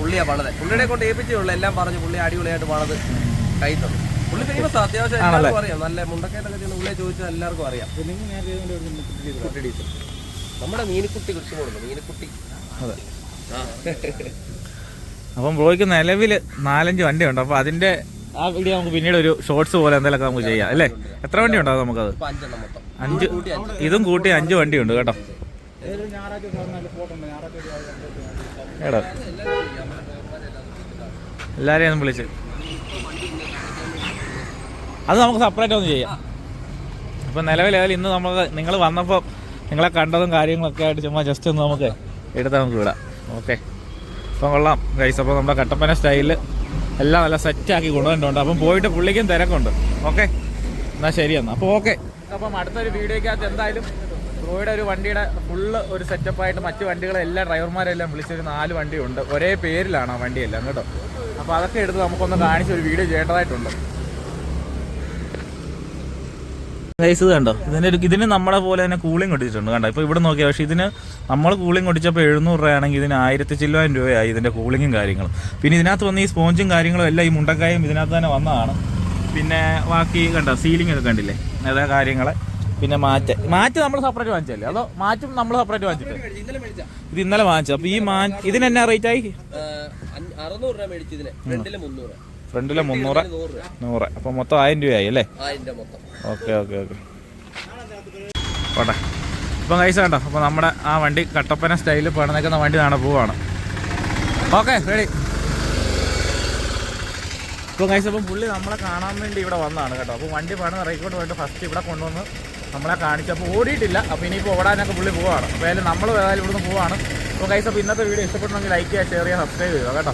പുള്ളിയാ പണത്. പുള്ളിയുടെ കൊണ്ട് ഏൽപ്പിച്ചേ ഉള്ളൂ. എല്ലാം പറഞ്ഞു പുള്ളി അടിപൊളിയായിട്ട് പണത് കൈ തന്നു പുള്ളി ഫേമസ് അത്യാവശ്യം എല്ലാവർക്കും അറിയാം. നല്ല മുണ്ടക്കയിലൊക്കെ ചെന്ന് പുള്ളിയെ ചോദിച്ചാൽ എല്ലാവർക്കും അറിയാം. കുട്ടി ഡീസൽ നമ്മുടെ മീനിക്കുട്ടി കൃഷി കൊടുക്കുന്നു മീനിക്കുട്ടി. അപ്പം ബ്രോയ്ക്ക് നിലവിൽ നാലഞ്ച് വണ്ടിയുണ്ട്. അപ്പോൾ അതിന്റെ ആ വീഡിയോ നമുക്ക് പിന്നീട് ഒരു ഷോർട്സ് പോലെ എന്തെങ്കിലും നമുക്ക് ചെയ്യാം അല്ലേ? എത്ര വണ്ടി ഉണ്ടാവും നമുക്കത്? അഞ്ച് ഇതും കൂട്ടി അഞ്ച് വണ്ടിയുണ്ട് കേട്ടോ. എടാ. എല്ലാരെയും ഒന്ന് വിളിച്ച്. അത് നമുക്ക് സെപ്പറേറ്റ് ഒന്ന് ചെയ്യാം. അപ്പം നിലവിൽ ഏതായാലും ഇന്ന് നമുക്ക് നിങ്ങൾ വന്നപ്പോൾ നിങ്ങളെ കണ്ടതും കാര്യങ്ങളൊക്കെ ആയിട്ട് ചുമ്മാ ജസ്റ്റ് ഒന്ന് നമുക്ക് എടുത്ത് നമുക്ക് വിടാം. ഓക്കെ അപ്പം കൊള്ളാം ഗൈസ് അപ്പോൾ നമ്മുടെ കട്ടപ്പന സ്റ്റൈലിൽ എല്ലാം നല്ല സെറ്റാക്കി കൊണ്ടുവന്നിട്ടുണ്ട്. അപ്പം പോയിട്ട് പുള്ളിക്കും തിരക്കുണ്ട്. ഓക്കെ. എന്നാൽ ശരി എന്നാൽ അപ്പോൾ ഓക്കെ. അപ്പം അടുത്തൊരു വീഡിയോക്കകത്ത് എന്തായാലും റോയുടെ ഒരു വണ്ടിയുടെ ഫുള്ള് ഒരു സെറ്റപ്പായിട്ട് മറ്റു വണ്ടികളെ എല്ലാ ഡ്രൈവർമാരെല്ലാം വിളിച്ചൊരു നാല് വണ്ടിയുണ്ട്. ഒരേ പേരിലാണ് ആ വണ്ടിയെല്ലാം കേട്ടോ? അപ്പോൾ അതൊക്കെ എടുത്ത് നമുക്കൊന്ന് കാണിച്ച് ഒരു വീഡിയോ ചെയ്യേണ്ടതായിട്ടുണ്ട്. ഗൈസ് ഇത് കണ്ടോ? ഇതിന് ഇതിന് നമ്മളെ പോലെ തന്നെ കൂളിംഗ് ഒട്ടിച്ചിട്ടുണ്ട്. കണ്ടോ? ഇപ്പോൾ ഇവിടെ നോക്കിയാൽ പക്ഷേ ഇതിന് നമ്മൾ കൂളിംഗ് കുടിച്ചപ്പോൾ എഴുന്നൂറ് രൂപയാണെങ്കിൽ ഇതിന് ആയിരത്തി ചില്ലുവായിരം രൂപയായി ഇതിന്റെ കൂളിങ്ങും കാര്യങ്ങളും. പിന്നെ ഇതിനകത്ത് വന്ന് ഈ സ്പോഞ്ചും കാര്യങ്ങളും എല്ലാം ഈ മുണ്ടക്കായും ഇതിനകത്ത് തന്നെ വന്നതാണ്. പിന്നെ ബാക്കി കണ്ടോ സീലിംഗ് ഒക്കെ കണ്ടില്ലേ? അതേ കാര്യങ്ങളെ. പിന്നെ മാറ്റ്. മാറ്റ് നമ്മൾ സെപ്പറേറ്റ് വാങ്ങിച്ചല്ലേ അതോ മാറ്റും നമ്മൾ സെപ്പറേറ്റ് വാങ്ങിച്ചിട്ട്? ഇത് ഇന്നലെ വാങ്ങിച്ചു അപ്പോൾ ഈ മാ ഇതിന് എന്നാ റേറ്റ് ആയി? അറുന്നൂറ് രൂപ മേടിച്ചു ഇതിന് ഫ്രണ്ടിൽ മുന്നൂറ്. ഫ്രണ്ടിലെ മുന്നൂറ് നൂറ്. അപ്പൊ അപ്പോൾ മൊത്തം ആയിരം രൂപയായി അല്ലേ? Okay okay okay. പോട്ടെ. ഇപ്പം കൈസ കണ്ടോ? അപ്പോൾ നമ്മുടെ ആ വണ്ടി കട്ടപ്പന സ്റ്റൈലിൽ പണിതേക്കുന്ന വണ്ടി പോവാണ്. ഓക്കെ റെഡി ഇപ്പം കൈസ അപ്പം പുള്ളി നമ്മളെ കാണാൻ വേണ്ടി ഇവിടെ വന്നതാണ് കേട്ടോ. അപ്പോൾ വണ്ടി പണിത് ഇറക്കിക്കൊണ്ട് പോയിട്ട് ഫസ്റ്റ് ഇവിടെ കൊണ്ടുവന്ന് നമ്മളെ കാണിച്ചു. കാണിച്ചപ്പോൾ ഓടിയിട്ടില്ല. അപ്പോൾ ഇനിയിപ്പോൾ ഓടാനൊക്കെ പുള്ളി പോവാണ്. അപ്പോൾ നമ്മൾ ഏതായാലും ഇവിടുന്ന് പോവാണ്. അപ്പോൾ കൈസ അപ്പോൾ ഇന്നത്തെ വീഡിയോ ഇഷ്ടപ്പെടണമെങ്കിൽ ലൈക്ക് ചെയ്യുക ഷെയർ ചെയ്യുക സബ്സ്ക്രൈബ് ചെയ്യുക കേട്ടോ.